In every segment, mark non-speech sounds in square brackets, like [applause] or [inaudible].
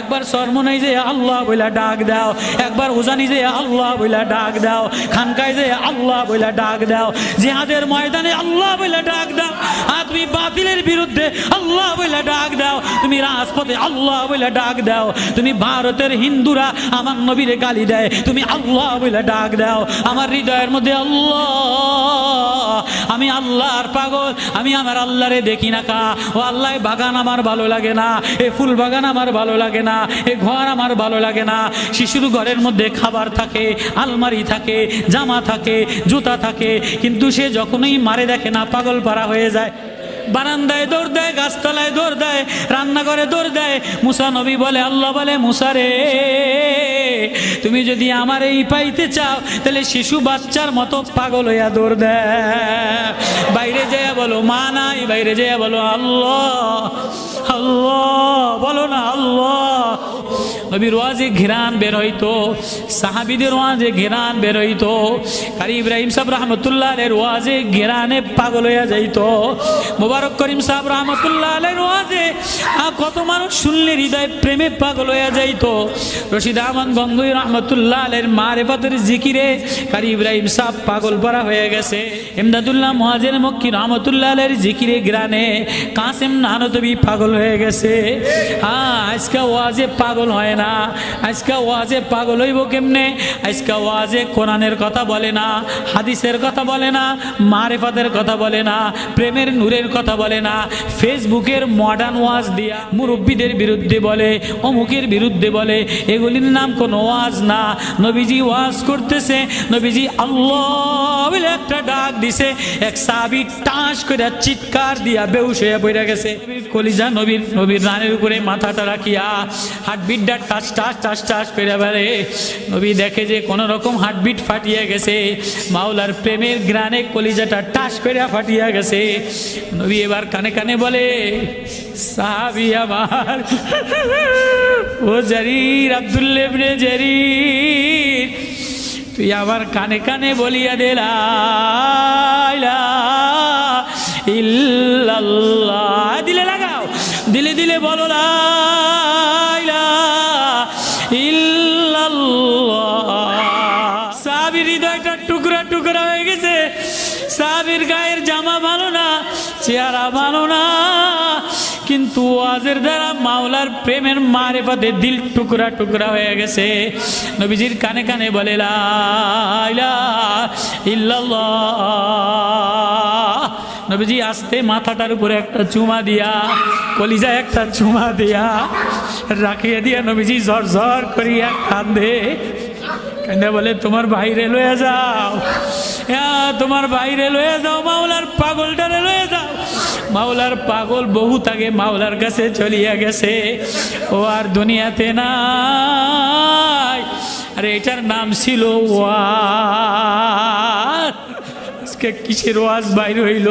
একবার সরমনাই যে আল্লাহ বইলা ডাক দাও, একবার উজানি যে আল্লাহ বইলা ডাক দাও খানকায় যে আল্লাহ বইলা ডাক দাও, জিহাদের ময়দানে আল্লাহ বইলা ডাক দাও, আর তুমি বাতিলের বিরুদ্ধে আল্লাহ বইলা ডাক দাও, তুমি রাজপথে আল্লাহ বইলা ডাক দাও, তুমি ভারতের হিন্দুরা আমার নবীরে গালি দেয়, তুমি আল্লাহ বইলা ডাক দাও, আমার হৃদয়ের মধ্যে আল্লাহ, আমি আল্লাহর পাগল, আমি আমার আল্লাহরে দেখি না কা, ও আল্লাহ বাগান আমার ভালো লাগে না, এ ফুল বাগান আমার ভালো লাগে না, এ ঘর আমার ভালো লাগে না। শিশুর ঘরের মধ্যে খাবার থাকে, আলমারি থাকে, জামা থাকে, জুতা থাকে, কিন্তু সে যখনই মারে দেখে না, পাগল পারা হয়ে যায়। বারান্দায় দৌড় দেয়, গাছতলায় দৌড় দেয়, রান্নাঘরে দৌড় দেয়। মুসা নবী বলে, আল্লাহ বলে মুসারে তুমি যদি আমার এই পাইতে চাও, তাহলে শিশু বাচ্চার মতো পাগল হইয়া দৌড় দেয় বাইরে যেয়া বলো, মা নাই। বাইরে যেয়া বলো, আল্লাহ। আল্লাহ বলো না আল্লাহ। নবীর ওয়াজে ঘেরান বের হইতো সাহাবিদের ওয়াজে ঘেরান বের হইতো কারি ইব্রাহিম সাহেব রহমতুল্লাহ আলের ওয়াজে ঘেরানে পাগল হইয়া যাইতো। মোবারক করিম সাহেব রহমতুল্লাহ আলের ওয়াজে কত মানুষ শুনলে হৃদয় প্রেমে পাগল হইয়া যাইতো। রশিদ আহমদ গঙ্গুই রহমতুল্লাহ আলের মারেফাতের জিকিরে কারি ইব্রাহিম সাহেব পাগল পরা হয়ে গেছে। এমদাদুল্লাহ মহাজের মক্কি রহমতুল্লাহ আলের জিকিরে গ্রানে কাসেম নানতবি পাগল হয়ে গেছে। আজকে ওয়াজে পাগল হয় না। আজকে ওয়াজে পাগল হইব কেমনে? আজকে ওয়াজে কোরআনের কথা বলে না, হাদিসের কথা বলে না, মারেফাতের কথা বলে না, প্রেমের নূরের কথা বলে না। ফেসবুকের মডার্ন ওয়াজ দিয়া মুরব্বীদের বিরুদ্ধে বলে, অমুকের বিরুদ্ধে বলে, এগুলির নাম কোনো ওয়াজ না। নবীজি ওয়াজ করতেছে, নবীজি আল্লাহ একটা ডাক দিছে, এক সাবি টাস করে চিৎকার দিয়া বেউস হয়ে পড়ে গেছে। কলিজা নবীর নবীর রানের উপরে মাথাটা রাখিয়া হার্টবিটটা টাচ টাচ টাচ টাচ করে বেড়ে নবী দেখে যে কোনো রকম হার্টবিট ফাটিয়ে গেছে, মাওলার প্রেমের গ্রানে কলিজাটা টাস করে ফাটিয়া গেছে। নবী এবার কানে কানে বলে, সাহাবি আমার, ও জারির আব্দুল্লেবনে জারির, তুই আমার কানে কানে বলিয়া দিলা ইল্লাল্লাহ। দিলে লাগাও, দিলে দিলে বলো, লা সাহাবীর হৃদয়টা টুকরা টুকরা হয়ে গেছে। সাহাবীর গায়ের জামা ভালো না, চেহারা ভালো না। কিন্তু ওয়াজের দ্বারা মাওলার প্রেমের মারে পথে দিল টুকরা টুকরা হয়ে গেছে। নবীজির কানে কানে বলে নবীজি আসতে মাথাটার উপরে একটা চুমা দিয়া, কলিজায় একটা চুমা দিয়া, রাখিয়ে দিয়া নবীজি ঝর ঝর করিয়া কান্দে কান্দে বলে, তোমার ভাই লয়ে যাও। তোমার ভাই লয়ে যাও, মাওলার পাগলটারে লয়ে যাও। মাওলার পাগল বহু আগে মাওলার কাছে চলিয়া গেছে। ও আর দুনিয়াতে নাই। আরে, এটার নাম ছিল ওয়াজ আজকে কিসের ওয়াজ বাইর হইল?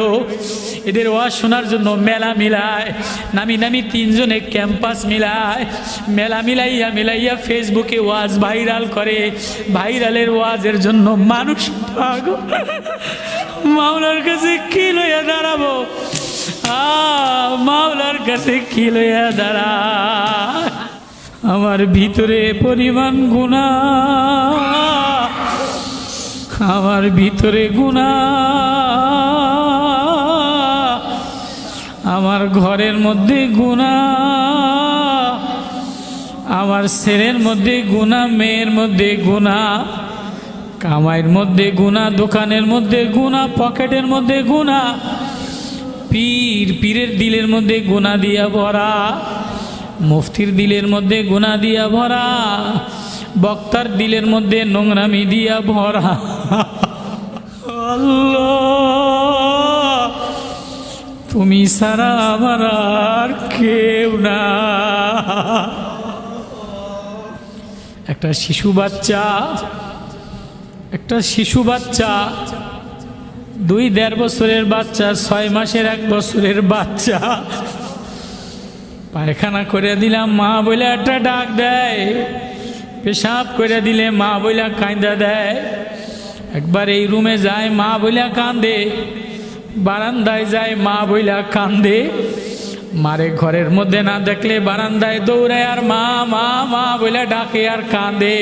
এদের ওয়াজ শোনার জন্য মেলা মিলায়, নামি নামি তিনজনে ক্যাম্পাস মিলায়। মেলা মিলাইয়া মিলাইয়া ফেসবুকে ওয়াজ ভাইরাল করে। ভাইরালের ওয়াজের জন্য মানুষ পাগল। মাওলার কাছে কি লইয়া দাঁড়াবো? মাওলার কাছে কি লইয়া দাঁড়া? আমার ভিতরে পরিমাণ গুণা আমার ভিতরে গুণা। আমার ঘরের মধ্যে গুণা। আমার ছেলের মধ্যে গুণা, মেয়ের মধ্যে গুণা। কামাইয়ের মধ্যে গুণা, দোকানের মধ্যে গুণা, পকেটের মধ্যে গুণা। পীর, পীরের দিলের মধ্যে গুণা দিয়া ভরা। মুফতির দিলের মধ্যে গুণা দিয়া ভরা, বক্তার দিলের মধ্যে নোংরামি দিয়া ভরা। তুমি সারা আমার আর কেউ না। একটা শিশু বাচ্চা, একটা শিশু বাচ্চা, দুই দেড় বছরের বাচ্চা, ছয় মাসের এক বছরের বাচ্চা। পায়খানা করে দিলাম, মা বলে একটা ডাক দেয়। পেশাব করে দিলে মা বইলা কাঁদা দেয়। একবার এই রুমে যায়, মা বইলা কান্দে। বারান্দায় যায়, মা বইলা কান্দে। মারে ঘরের মধ্যে না দেখলে বারান্দায় দৌড়ায় আর মা মা মা বলে ডাকে আর কাঁদে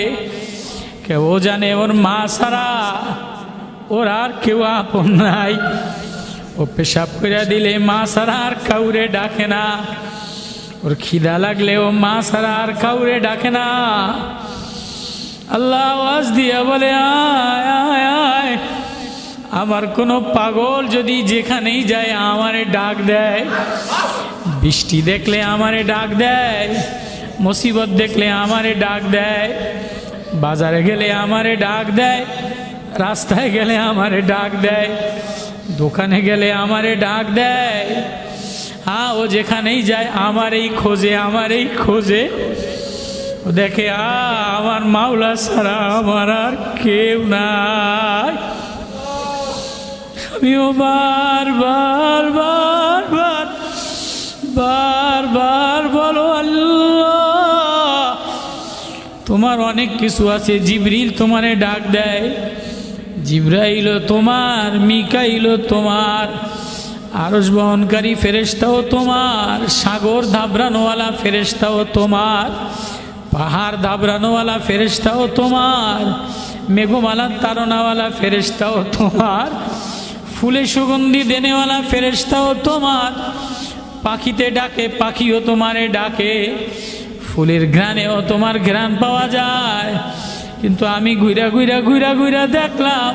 কেউ জানে ওর মা সারা ওর আর কেউ আপন নাই। ও পেশাব করে দিলে মা সারা আর কাউরে ডাকে না। ওর খিদা লাগলে ও মা সারা আর কাউরে ডাকে না। আল্লাহ আওয়াজ দিয়া বলে, আয় আয় আয়। আমার কোনো পাগল যদি যেখানেই যায় আমারে ডাক দেয়। বৃষ্টি দেখলে আমারে ডাক দেয়, মুসিবত দেখলে আমারে ডাক দেয়, বাজারে গেলে আমারে ডাক দেয়, রাস্তায় গেলে আমারে ডাক দেয়, দোকানে গেলে আমারে ডাক দেয় হ্যাঁ ও যেখানেই যায় আমার এই খোঁজে আমার এই খোঁজে দেখে, আ, আমার মাওলা ছাড়া আমার আর কেউ নাই। আমিও বার বার বার বার বার বার বলো, আল্লাহ, তোমার অনেক কিছু আছে। জিবরিল তোমারে ডাক দেয় জিব্রাইল তোমার মিকাইল তোমার। আরস বহনকারী ফেরেস্তাও তোমার, সাগর ধাবরানোওয়ালা ফেরেস্তাও তোমার, পাহাড় ধাবরানোওয়ালা ফেরেস্তাও তোমার, মেঘমালা তারনাওয়ালা ফেরেস্তাও তোমার, ফুলে সুগন্ধি দেনেওয়ালা ফেরেস্তাও তোমার, পাখিতে ডাকে, পাখিও তোমারে ডাকে, ফুলের ঘ্রাণেও তোমার ঘ্রাণ পাওয়া যায়। কিন্তু আমি ঘুরা ঘুরা ঘুরা ঘুরা দেখলাম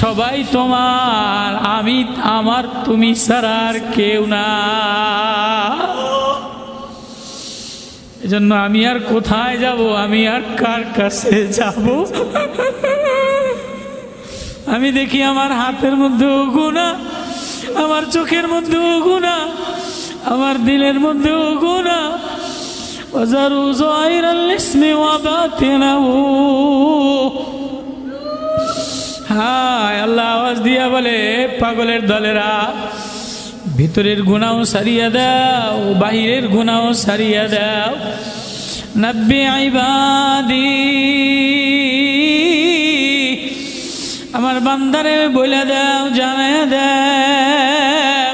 সবাই তোমার আমি আমার তুমি ছাড়া আর কেউ না এজন্য আমি আর কোথায় যাব আমি আর কার কাছে যাব আমি দেখি আমার হাতের মধ্যেও গুণা আমার চোখের মধ্যেও গুণা আমার দিলের মধ্যেও গুণা وذروا ظاهر الاسم وباطنه হায়, আল্লাহ আওয়াজ দিয়া বলে, পাগলের দলেরা, ভিতরের গুণাও সারিয়া দাও, বাহিরের গুণাও সারিয়া দাও। নব্বে আইবাদি, আমার বান্দারে বলে দাও জানায় দাও।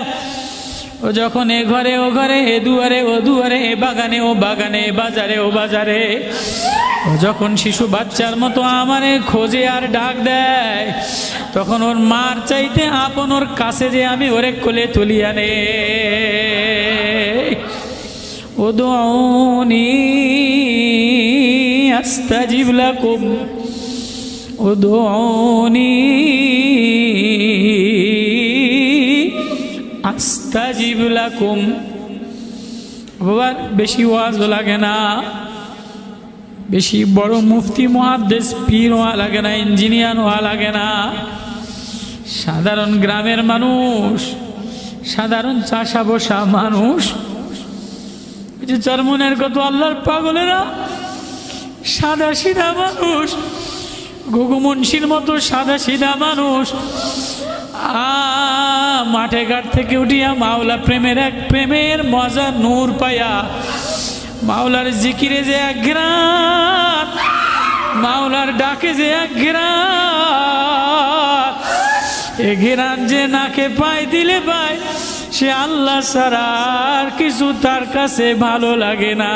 ও যখন এ ঘরে, ও ঘরে, এ দুয়ারে, ও দুয়ারে, এ বাগানে, ও বাগানে, বাজারে, ও বাজারে। যখন শিশু বাচ্চার মতো আমারে খোঁজে আর ডাক দেয়, তখন ওর মার চাইতে আপন ওর কাছে যে আমি ওরে কোলে তুলি আনে ও দৌনি আস্তাজিব লাকুম। ও আস্তাজিব লাকুম। বাবার বেশি ওয়াজ লাগে না। বেশি বড় মুফতি মহাদ্দেশ পীর হওয়া লাগে না, ইঞ্জিনিয়ার হওয়া লাগে না। সাধারণ গ্রামের মানুষ, সাধারণ চাষা বসা মানুষ। যে চরমনের কত আল্লাহর পাগলেরা, সাদা সিধা মানুষ ঘুঘু মুন্সির মতো সাদা সিধা মানুষ। আ, মাঠে ঘাট থেকে উঠিয়া মাওলা প্রেমের এক প্রেমের মজা নূর পায়া মাওলার জিকিরে যে এক ঘ্রাণ মাওলার ডাকে যে এক ঘ্রাণ এ ঘেরান যে নাকে পায় দিলে পায়, সে আল্লাহ আর কিছু তার কাছে ভালো লাগে না।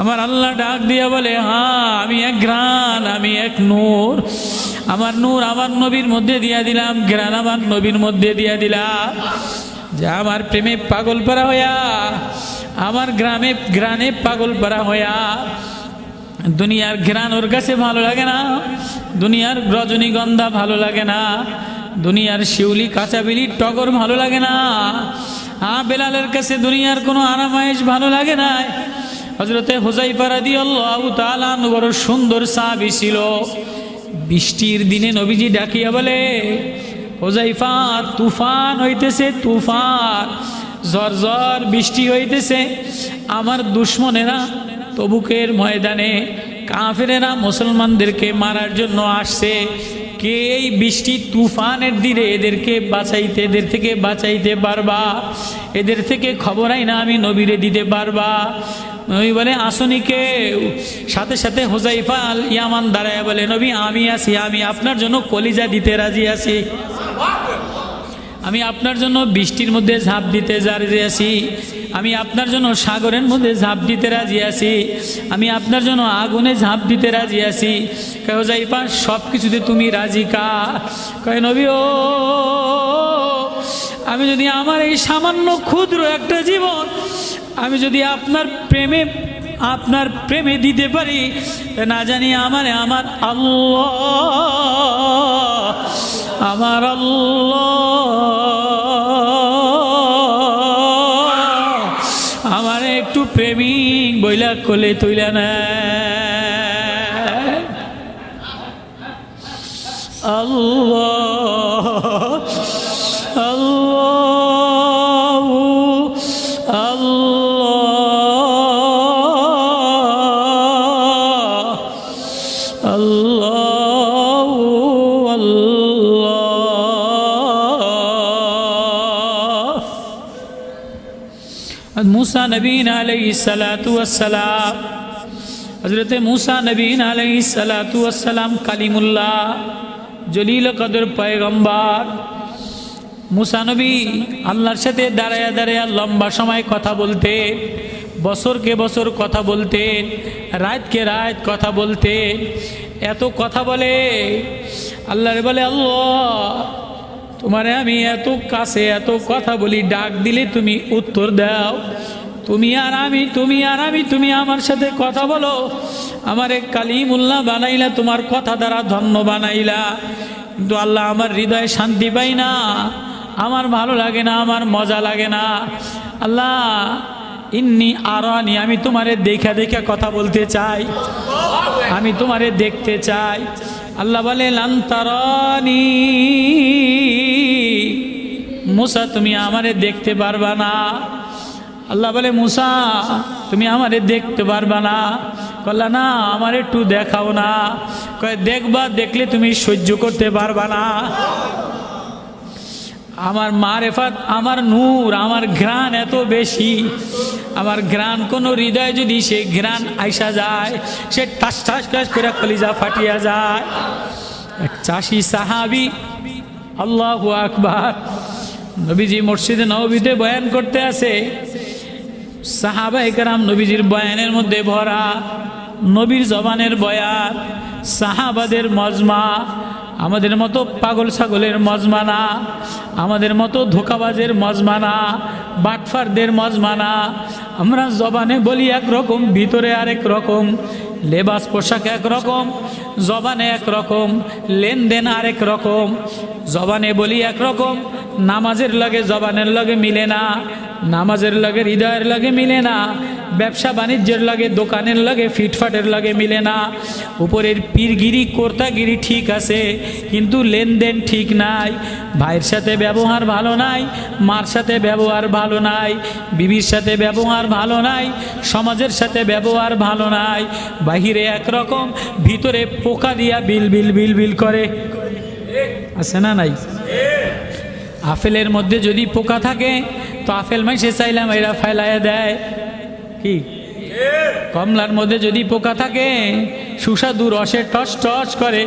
আমার আল্লাহ ডাক দিয়া বলে হ্যাঁ আমি এক গ্রান আমি এক নূর। আমার নূর আমার নবীর মধ্যে দিয়া দিলাম গ্রান আমার নবীর মধ্যে দিয়া দিলাম। যা আমার প্রেমে পাগল পারা হইয়া, আমার গ্রামে গ্রানে পাগল পারা হইয়া দুনিয়ার ঘেরান ওর কাছে ভালো লাগে না। দুনিয়ার রজনীগন্ধা ভালো লাগে না। দুনিয়ার শিউলি কাঁচাবিলি টগর ভালো লাগে না। হ্যাঁ বেলালের কাছে দুনিয়ার কোনো আরামায়েশ ভালো লাগে না হজরতে হোজাইফা রাদি আল্লাহ তালান বড় সুন্দর সাবি ছিল। বৃষ্টির দিনে নবীজি ডাকিয়া বলে হোজাইফা তুফান হইতেছে, তুফান। ঝড় ঝড় বৃষ্টি হইতেছে। আমার দুশ্মনেরা তবুকের ময়দানে কাফেরেরা মুসলমানদেরকে মারার জন্য আসছে। কে এই বৃষ্টি তুফানের দিনে এদেরকে বাঁচাইতে, এদের থেকে বাঁচাইতে পারবা? এদের থেকে খবরাই না আমি নবীরে দিতে পারবা। নবী বলে, আসনি সাথে সাথে হোজাইফা আল ইয়ামান দাঁড়ায় বলে, নবী, আমি আছি, আমি আপনার জন্য কলিজা দিতে রাজি আছি। আমি আপনার জন্য বৃষ্টির মধ্যে ঝাঁপ দিতে রাজি আছি। আমি আপনার জন্য সাগরের মধ্যে ঝাঁপ দিতে রাজি আছি। আমি আপনার জন্য আগুনে ঝাঁপ দিতে রাজি আছি। কেউ যাইপা সব কিছুতে তুমি রাজি কা? কয় নবী ও, আমি যদি আমার এই সামান্য ক্ষুদ্র একটা জীবন, আমি যদি আপনার প্রেমে আপনার প্রেমে দিতে পারি, না জানি আমার আমার আল্লাহ আমার আমার একটু প্রেমিক বইলা কোলে তুইলা না মুসা নবীন সালাতু ওয়াস সালাম হজরতে মুসা নবীন আলাইহিস সালাতু ওয়াস সালাম কালিমুল্লাহ, জলিল কদর পয়গম্বর। মুসা নবী আল্লাহর সাথে দাঁড়ায়া দাঁড়ায়া লম্বা সময় কথা বলতেন, বছরকে বছর কথা বলতেন, রাতকে রাত কথা বলতেন। এত কথা বলে, আল্লাহরে বলে, আল্লাহ তোমারে আমি এত কাছে এত কথা বলি, ডাক দিলে তুমি উত্তর দাও। তুমি আর আমি, তুমি আর আমি, তুমি আমার সাথে কথা বলো। আমারে কালিমুল্লাহ বানাইলা, তোমার কথা দ্বারা ধন্য বানাইলা। কিন্তু আল্লাহ আমার হৃদয়ে শান্তি পাই না। আমার ভালো লাগে না, আমার মজা লাগে না। আল্লাহ, ইন্নি আরানি, আমি তোমারে দেখা দেখা কথা বলতে চাই। আমি তোমারে দেখতে চাই। আল্লাহ বলে লান্তারানি মুসা, তুমি আমারে দেখতে পারবা না। আল্লাহ বলে, মুসা, তুমি আমারে দেখতে পারবা না। কল্লা, না, আমার একটু দেখাও না। কয়ে, দেখবা, দেখলে তুমি সহ্য করতে পারবা না। আমার মারেফাত, আমার নূর, আমার ঘ্রাণ এত বেশি। আমার ঘ্রাণ, কোনো হৃদয় যদি সে ঘ্রাণ আইসা যায়, সে ঠাস ঠাস ঠাস করে কলিজা ফাটিয়া যায়। এক চাষি সাহাবি, আল্লাহ আকবার, নবীজি মসজিদে নবীতে বয়ান করতে আছে সাহাবা নবীজির বয়ানের মধ্যে ভরা, নবীর জবানের বয়ান, সাহাবাদের মজমা আমাদের মতো পাগল ছাগলের মজমানা, আমাদের মতো ধোকাবাজের মজমানা, বাটফারদের মজমানা, আমরা জবানে বলি একরকম, ভিতরে আরেক রকম, লেবাস, পোশাক একরকম, জবানে একরকম, লেনদেন আরেক রকম, জবানে বলি একরকম, নামাজের লগে জবানের লগে মিলে না, নামাজের লগে হৃদয়ের লগে মিলে না ব্যবসা বাণিজ্যের লাগে, দোকানের লাগে, ফিটফাটের লাগে মিলে না। উপরের পীরগিরি, কর্তাগিরি ঠিক আছে, কিন্তু লেনদেন ঠিক নাই। ভাইয়ের সাথে ব্যবহার ভালো নাই, মার সাথে ব্যবহার ভালো নাই, বিবির সাথে ব্যবহার ভালো নাই, সমাজের সাথে ব্যবহার ভালো নাই। বাহিরে একরকম, ভিতরে পোকা দিয়া বিল বিল বিল বিল করে। আছে না নাই? আপেলের মধ্যে যদি পোকা থাকে, তো আপেল মাইসে চাইলাম এরা ফেলাইয়া দেয়। কি? কমলার মধ্যে যদি পোকা থাকে, সুস্বাদু রসে টস টস করে।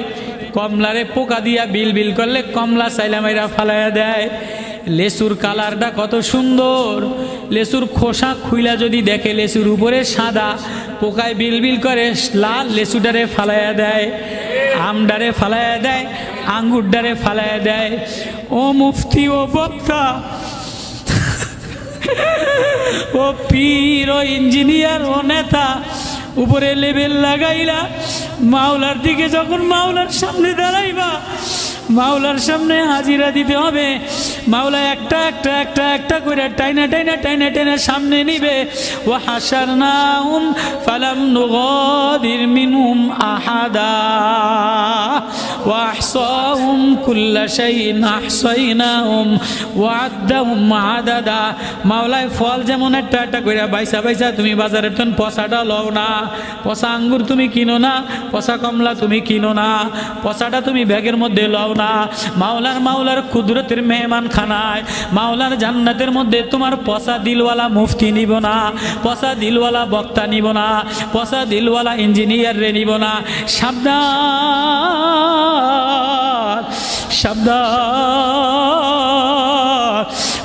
কমলারে পোকা দিয়া বিল বিল করলে কমলা চাইলাম এরা ফালাইয়া দেয়। লেসুর কালারটা কত সুন্দর। লেসুর খোসা খুইলা যদি দেখে, লেসুর উপরে সাদা পোকায় বিল বিল করে, লাল লেসুটারে ফালাইয়া দেয় আমডারে ফালাইয়া দেয় আঙ্গুরডারে ফালাইয়া দেয়। ও মুফতি, ও বক্তা ও পীর, ও ইঞ্জিনিয়ার, ও নেতা, উপরে লেবেল লাগাইলা, মাওলার দিকে যখন মাওলার সামনে দাঁড়াইবা, মাওলার সামনে হাজিরা দিতে হবে। মাওলা একটা একটা একটা একটা করে টাইনা টাইনা টাইনা টাইনা সামনে নিবে ও হাসার নাউম ফালাম নুগদির মিনুম আহাদা واحصاهم كل شيء احصيناهم وعدهم عددا মাওলায় ফল যেমন একটা একটা করে বাইসা বাইসা তুমি বাজারে তখন পচাটা লও না পচা আঙ্গুর তুমি কিনো না পচা কমলা তুমি কিনো না পচাটা তুমি ব্যাগের মধ্যে লও না মাওলার মাওলার কুদরতের মেহমান খানায় মাওলার জান্নাতের মধ্যে তোমার পচা দিলওয়ালা মুফতি নিব না, পচা দিলওয়ালা বক্তা নিব না, পচা দিলওয়ালা ইঞ্জিনিয়ার রে নিব না। শব্দ সাবধান,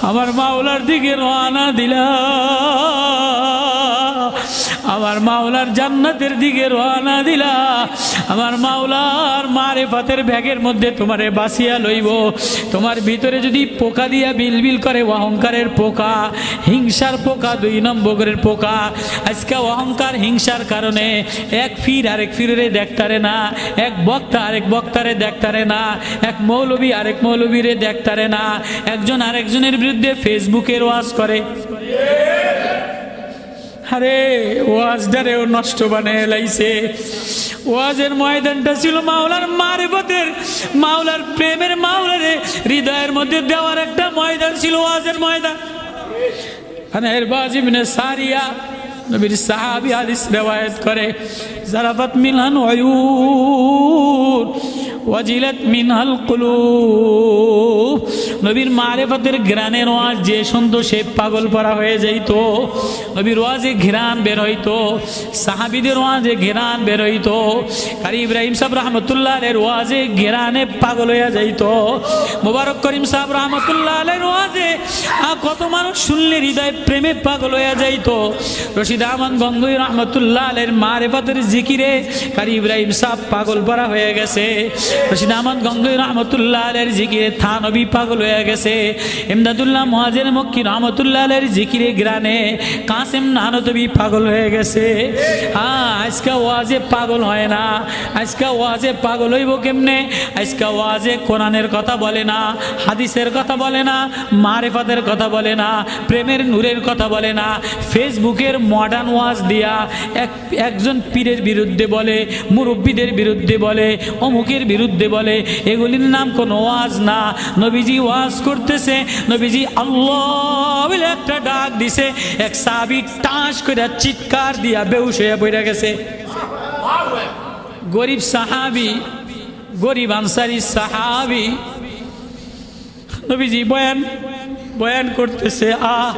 আমার মাওলার দিকে রওনা দিলা আমার মাওলার জান্নাতের দিকে রওনা দিলা। আমার মাওলার মারে ফাতের ব্যাগের মধ্যে তোমারে বাসিয়া লইব। তোমার ভিতরে যদি পোকা দিয়া বিলবিল করে, অহংকারের পোকা, হিংসার পোকা, দুই নম্বরের পোকা। আজকে অহংকার, হিংসার কারণে এক ফির আরেক ফিরে দেখতারে না, এক বক্তা আরেক বক্তারে দেখতারে না, এক মৌলবী আরেক মৌলবীরে দেখতারে না, একজন আরেকজনের বিরুদ্ধে ফেসবুকের ওয়াজ করে। আরে ওয়াজটারেও নষ্ট বানিয়ে লাইছে। ওয়াজের ময়দানটা ছিল মাওলার মারেফতের, মাওলার প্রেমের মাওলারে, হৃদয়ের মধ্যে দেওয়ার একটা ময়দান ছিল ওয়াজের ময়দান। সারিয়া, নবীর সাহাবি হাদিস রেওয়ায়েত করে, জারাফাত মিলহান ওয়ুন ওয়াজিলাত মিনহাল কুলু নবীর মারেফতের গ্রানের ওয়াজ যে শুনতো, সে পাগল পরা হয়ে যাইত। নবীর ওয়াজে ঘিরান বের হইতো। সাহাবিদের ওয়াজে ঘেরান বের হইতো। কারি ইব্রাহিম সাহেব রহমতুল্লাহ এর ওয়াজে ঘেরানে পাগল হয়ে যাইত। মোবারক করিম সাহেব রহমতুল্লাহ এর ওয়াজে কত মানুষ শুনলে হৃদয় প্রেমে পাগল হয়ে যাইত। রশিদ আহমদ গঙ্গুই রহমতুল্লাহ এর মারেফতের জিকিরে কারি ইব্রাহিম সাহেব পাগল পরা হয়ে গেছে। রশিদ আহমদ গঙ্গুই রহমতুল্লাহ এর জিকিরে থানবি পাগল হয়ে গেছে। এমদাদুল্লাহ মহাজের মক্কি রহমতুল্লাহ এর জিকিরে গ্রানে কাসেম নানতবি পাগল হয়ে গেছে। হ্যাঁ আজকে ওয়াজে পাগল হয় না। আজকে ওয়াজে পাগল হইব কেমনে? আজকে ওয়াজে কোরআনের কথা বলে না, হাদিসের কথা বলে না, মারেফাতের কথা বলে না, প্রেমের নূরের কথা বলে না, ফেসবুকের মডার্ন ওয়াজ দিয়া এক, একজন পীরের বিরুদ্ধে বলে, মুরব্বীদের বিরুদ্ধে বলে, অমুকের বিরুদ্ধে বলে, এগুলির নাম কোনো ওয়াজ না। নবীজি ওয়াজ করতেছে, নবীজি আল্লাহ বলে একটা ডাক দিছে, এক সাবি টাস করে চিৎকার দিয়া বেউস হয়ে পড়ে গেছে। গরিব সাহাবি, গরিব আনসারি সাহাবি, নবীজি বয়ান বয়ান করতেছে আ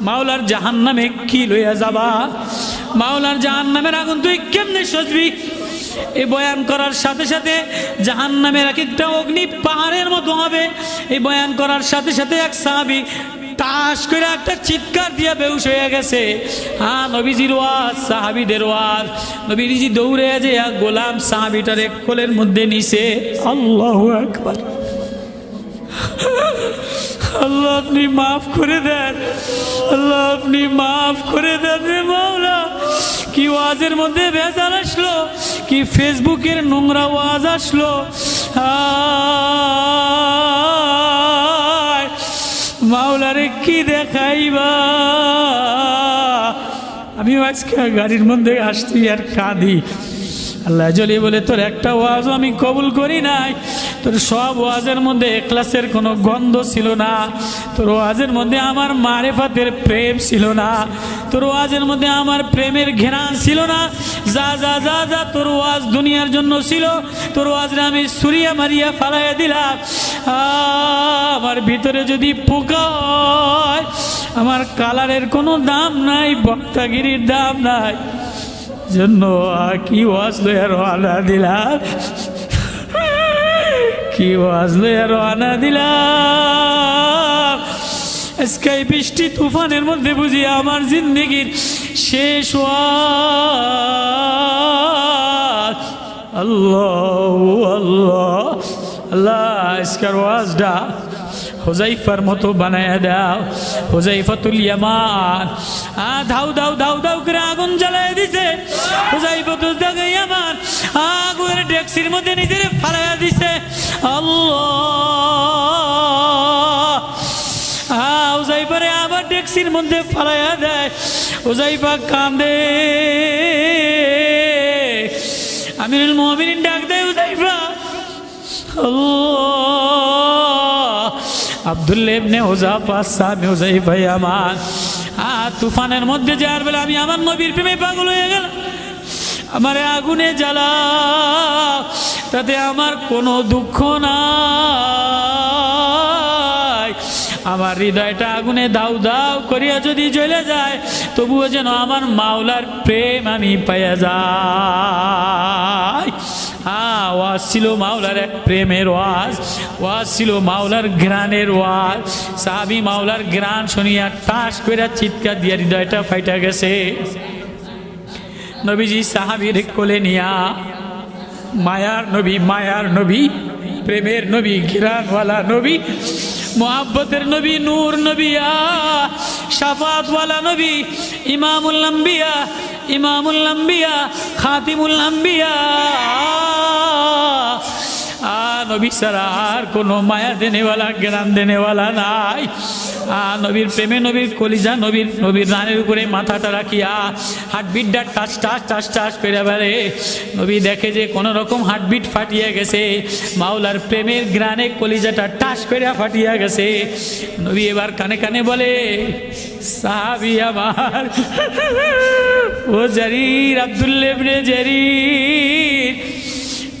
মাওলার জাহান নামে কি লইয়া যাবা? মাওলার জাহান নামের আগুন তুই কেমনে সজবি? এই বয়ান করার সাথে সাথে জাহান নামের এক একটা অগ্নি পাহাড়ের মতো হবে। এই বয়ান করার সাথে সাথে এক সাহাবি তাস করে একটা চিৎকার দিয়া বেউস হয়ে গেছে। হ্যাঁ নবীজির ওয়াজ সাহাবিদের ওয়াজ। নবীজি দৌড়ে যে এক গোলাম সাহাবিটার এক কোলের মধ্যে নিছে। আল্লাহ একবার [laughs] আল্লাহ আপনি মাফ করে দেন। আল্লাহ আপনি মাফ করে দেন রে মাওলা। কি ওয়াজের মধ্যে ভেজাল আসলো? কি ফেসবুকের নোংরা ওয়াজ আসলো? মাওলারে কি দেখাইবা? আমি আজকে গাড়ির মধ্যে আসছি আর কাঁদি। আল্লাহ জলি বলে, তোর একটা ওয়াজও আমি কবুল করি নাই। তোর সব ওয়াজের মধ্যে এক্লাসের কোনো গন্ধ ছিল না। তোর ওয়াজের মধ্যে আমার মারেফাতের প্রেম ছিল না। তোর ওয়াজের মধ্যে আমার প্রেমের ঘেরান ছিল না। যা যা যা যা তোর ওয়াজ দুনিয়ার জন্য ছিল, তোর ওয়াজরে আমি সুরিয়া মারিয়া ফালাইয়া দিলাম। আমার ভিতরে যদি পোকা হয়, আমার কালারের কোনো দাম নাই, বক্তাগিরির দাম নাই। জন্য কি ওয়াজ লইয়া রওনা দিলাম। কি ওয়াজ লইয়া রওনা দিলাম। আজকে বৃষ্টি তুফানের মধ্যে বুঝি আমার জিন্দগির শেষ ওয়াজ। আল্লাহ আল্লাহ। আল্লাহ, আজকের ওয়াজটা হোজাইফার মতো বানায় দাও। হোজাইফাতুল ইয়ামান। আ, ধাউ দাউ দাউ দাউ করে আগুন জ্বালায় দিছে। হোজাইফাতুল দাগে ডেক্সির মধ্যে নিজের ফালাইয়া দিছে। আল্লাহ। হ্যাঁ ওজাইফারে আবার ডেক্সির মধ্যে ফালাইয়া দেয়। ওজাইফা কান্দে আমিরুল মোহামিন ডাক দেয় আব্দুল্লাহ ইবনে হুজাফা সামি হুজাইফা আমার। আ তুফানের মধ্যে যাওয়ার বেলা আমি আমার নবীর প্রেমে পাগল হয়ে গেলাম। আমার আগুনে জ্বালা, তাতে আমার কোনো দুঃখ নাই। আমার হৃদয়টা আগুনে দাউ দাউ করিয়া যদি জ্বলে যায়, তবুও যেন আমার মাওলার প্রেম আমি পাইয়া যাই। হ্যাঁ ওয়াজ ছিল মাওলার এক প্রেমের ওয়াজ ওয়াজ ছিল মাওলার গ্রানের ওয়াজ। সাহাবি মাওলার গ্রান শুনিয়া টাস করে চিৎকার দিয়া হৃদয়টা ফাইটা গেছে। নবীজি সাহাবির কোলে নিয়া, মায়ার নবী মায়ার নবী, প্রেমের নবী, ঘিরানওয়ালা নবী, মোহাব্বতের নবী, নূর নবিয়া শাফাতওয়ালা নবী, ইমামুল ইমামুল্লাম্বিয়া ইমামুল নবী ছাড়া আর কোনো মায়া দেনেওয়ালা, জ্ঞান দেনেওয়ালা নাই। আ নবীর প্রেমে নবীর কলিজা, নবীর নবীর রানের উপরে মাথাটা রাখিয়া হার্টবিটটা টাচ টাচ টাচ টাচ করে বেড়ে নবী দেখে যে কোনো রকম হার্টবিট ফাটিয়ে গেছে। মাওলার প্রেমের গ্রানে কলিজাটা টাচ করে ফাটিয়া গেছে। নবী এবার কানে কানে বলে, সাহাবি আমার, ও জারির আবদুল্লেবনে জারির।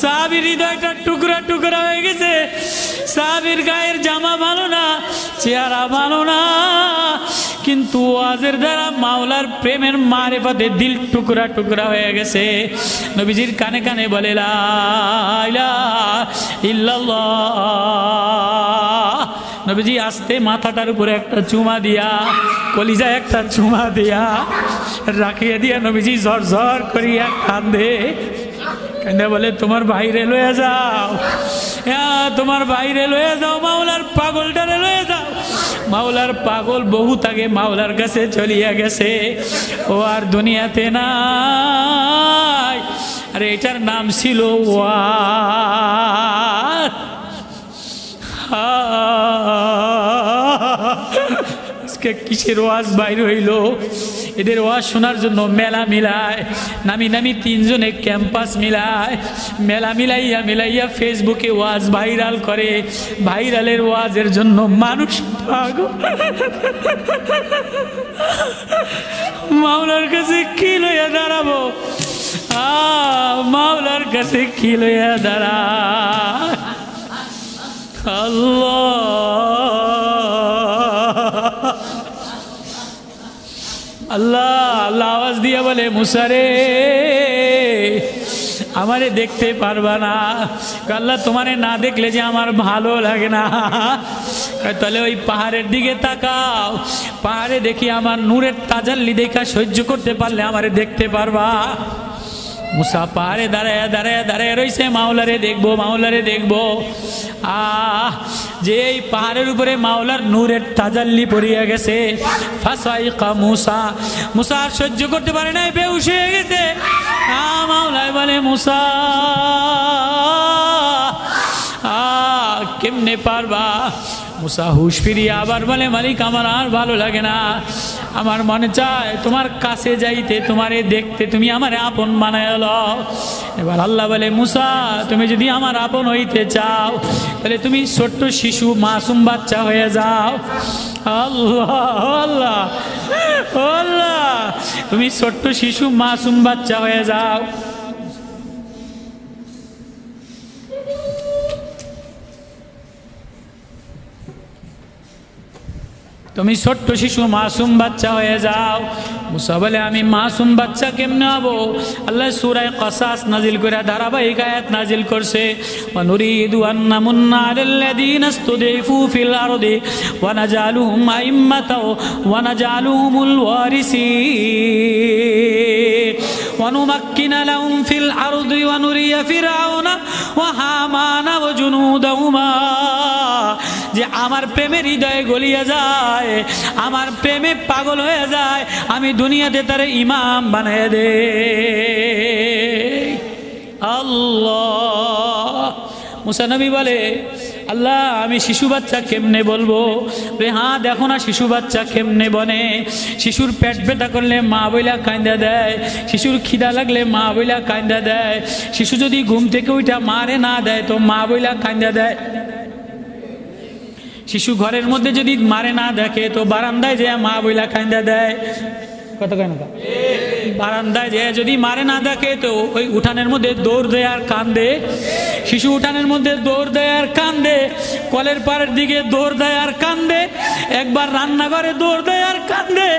সাবির হৃদয়টা টুকরা টুকরা হয়ে গেছে। সাবির গায়ের জামা ভালো না, চেহারা ভালো না। কিন্তু ওয়াজের দ্বারা মাওলার প্রেমের মারে পথে দিল টুকরা টুকরা হয়ে গেছে। নবীজির কানে কানে বলে নবীজি আস্তে মাথাটার উপরে একটা চুমা দিয়া, কলিজায় একটা চুমা দিয়া, রাখিয়ে দিয়া নবীজি ঝর করিয়া কান্দে কান্দে বলে তোমার বাইরে লয়ে যাও হ্যাঁ তোমার বাইরে লয়ে যাও মাওলার পাগলটারে লয়ে যাও মাওলার পাগল বহুত আগে মাওলার কাছে চলিয়া গেছে ও আর দুনিয়াতে নাই আরে এটার নাম ছিল ওয়া আজকে কিসের ওয়াজ বাইর হইল এদের ওয়াজ শোনার জন্য মেলা মিলায়, নামি নামি তিনজনে ক্যাম্পাস মিলায়। মেলা মিলাইয়া মিলাইয়া ফেসবুকে ওয়াজ ভাইরাল করে। ভাইরালের ওয়াজের জন্য মানুষ পাগল। মাওলার কাছে কি লইয়া দাঁড়াবো? মাওলার কাছে কি লইয়া দাঁড়া? আল্লাহ। আল্লাহ আল্লাহ আওয়াজ দিয়ে বলে মুসারে আমারে দেখতে পারবা না। আল্লাহ, তোমারে না দেখলে যে আমার ভালো লাগে না। তাহলে ওই পাহাড়ের দিকে তাকাও। পাহাড়ে দেখি আমার নূরের তাজাল্লি দেখা সহ্য করতে পারলে আমারে দেখতে পারবা। মুসা পাহাড়ে দাঁড়ায় দাঁড়ায় দাঁড়ায় রয়েছে মাওলারে দেখব মাওলারে দেখব। আহ, যে এই পাহাড়ের উপরে মাওলার নূরের তাজাল্লি পড়িয়া গেছে। ফাসাইকা মুসা। মুসা আর সহ্য করতে পারে নাই বেউস গেছে। আ মাওলায় বলে, মুসা আ কেমনে পারবা? মুসা হুশ ফিরিয়ে আবার বলে, মালিক, আমার আর ভালো লাগে না। আমার মনে চায়, তোমার কাছে যাইতে, তোমারে দেখতে তুমি আমার আপন বানায় এবার আল্লাহ বলে, মুসা, তুমি যদি আমার আপন হইতে চাও, তাহলে তুমি ছোট্ট শিশু, মাসুম বাচ্চা হয়ে যাও। আল্লাহ আল্লাহ আল্লাহ, তুমি ছোট্ট শিশু, মাসুম বাচ্চা হয়ে যাও। তুমি ছোট্ট শিশু মাসুম বাচ্চা হয়ে যাও মুসা বলে আমি মাসুম বাচ্চা কেমনে হবো আল্লাহ সুরায় কসাস নাজিল করে ধারাবাহিক আয়াত নাজিল করছে ونريد أن نمن على الذين استضعفوا في الأرض ونجعلهم أئمة ونجعلهم الوارثين ونمكن لهم في الأرض ونري فرعون وهامان وجنودهما যে আমার প্রেমের হৃদয়ে গলিয়ে যায়, আমার প্রেমে পাগল হয়ে যায়, আমি দুনিয়াতে তার ইমাম বানিয়ে দে। আল্লাহ। মুসানবী বলে, আল্লাহ, আমি শিশু বাচ্চা কেমনে বলব? রে হ্যাঁ দেখো না শিশু বাচ্চা কেমনে বনে? শিশুর পেট ব্যথা করলে মা বইলা কান্দা দেয়, শিশুর খিদা লাগলে মা বইলা কান্দা দেয়, শিশু যদি ঘুম থেকে ওইটা মারে না দেয়, তো মা বইলা কান্দা দেয়। শিশু ঘরের মধ্যে যদি মারে না দেখে, তো বারান্দায় যে মা বইলা কান্দা দেয়। কত কেন বারান্দায় যে যদি মারে না দেখে, তো ওই উঠানের মধ্যে দৌড় দেয় আর কান্দে। শিশু উঠানের মধ্যে দৌড় দেয় আর কান্দে। কলের পাড়ের দিকে দৌড় দেয় আর কান্দে। একবার রান্নাঘরে দৌড় দেয় আর কান্দে।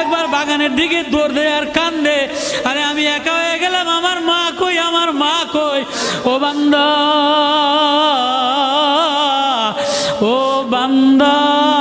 একবার বাগানের দিকে দৌড় দেয় আর কান্দে। আরে আমি একা হয়ে গেলাম, আমার মা কই, আমার মা কই? ও বান্দা! বান্দা ও বান্দি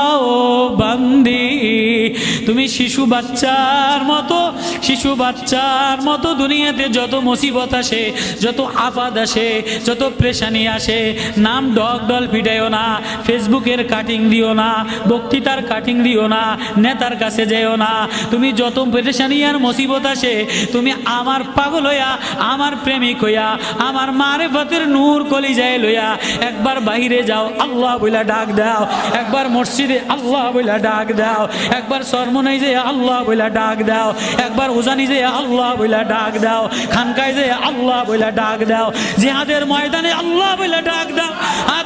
তুমি শিশু বাচ্চার মতো, শিশু বাচ্চার মতো দুনিয়াতে যত মুসিবত আসে, যত আফাদ আসে, যত প্রেশানি আসে, নাম ডগ ডল ফিটাইও না, ফেসবুকের কাটিং দিও না, বক্তৃতার কাটিং দিও না, নেতার কাছে যেও না। তুমি যত প্রেশানি আর মুসিবত আসে, তুমি আমার পাগল হইয়া, আমার প্রেমিক হইয়া, আমার মারে ফতের নূর কলি যায় লইয়া, একবার বাহিরে যাও, আল্লাহ বইলা ডাক দাও, একবার মসজিদে আল্লাহ বইলা ডাক দাও, একবার সরমনাই যে আল্লাহ বইলা ডাক দাও। একবার উজানি যে আল্লাহ বইলা ডাক দাও। খানকায় যে আল্লাহ বইলা ডাক দাও। জিহাদের ময়দানে আল্লাহ বইলা ডাক দাও।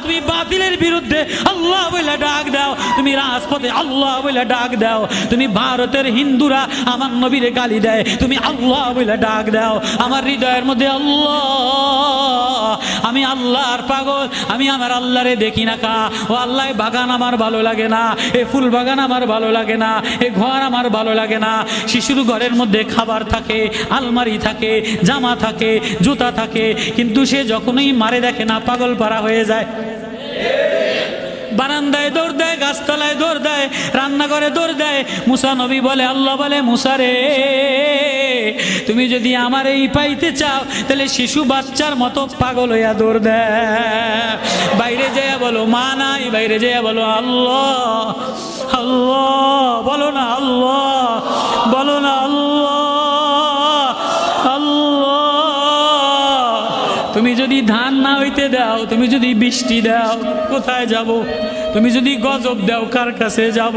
তুমি বাতিলের বিরুদ্ধে আল্লাহ বইলা ডাক দাও। তুমি রাজপথে আল্লাহ বইলা ডাক দাও। তুমি ভারতের হিন্দুরা আমার নবীরে গালি দেয়। তুমি আল্লাহ বইলা ডাক দাও। আমার হৃদয়ের মধ্যে আল্লাহ, আমি আল্লাহর পাগল, আমি আমার আল্লাহরে দেখি না কা। ও আল্লাহ বাগান আমার ভালো লাগে না। এ ফুল বাগান আমার ভালো লাগে না। এ ঘর আমার ভালো লাগে না। শিশুর ঘরের মধ্যে খাবার থাকে, আলমারি থাকে, জামা থাকে, জুতা থাকে। কিন্তু সে যখনই মারে দেখে না, পাগল পারা হয়ে যায়। বারান্দায় দৌড় দেয়, গাছতলায় দৌড় দেয়, রান্নাঘরে দৌড় দেয়। মুসা নবী বলে, আল্লাহ বলে মুসারে তুমি যদি আমার এই পাইতে চাও, তাহলে শিশু বাচ্চার মতো পাগল হইয়া দৌড় দেয় বাইরে যেয়া বলো, মা নাই। বাইরে যেয়া বলো, আল্লাহ আল্লাহ, বলো না, আল্লাহ, বলো না, আল্লাহ। যদি ধান না হইতে দাও, তুমি যদি বৃষ্টি দাও, কোথায় যাব? তুমি যদি গজব দাও, কার কাছে যাব?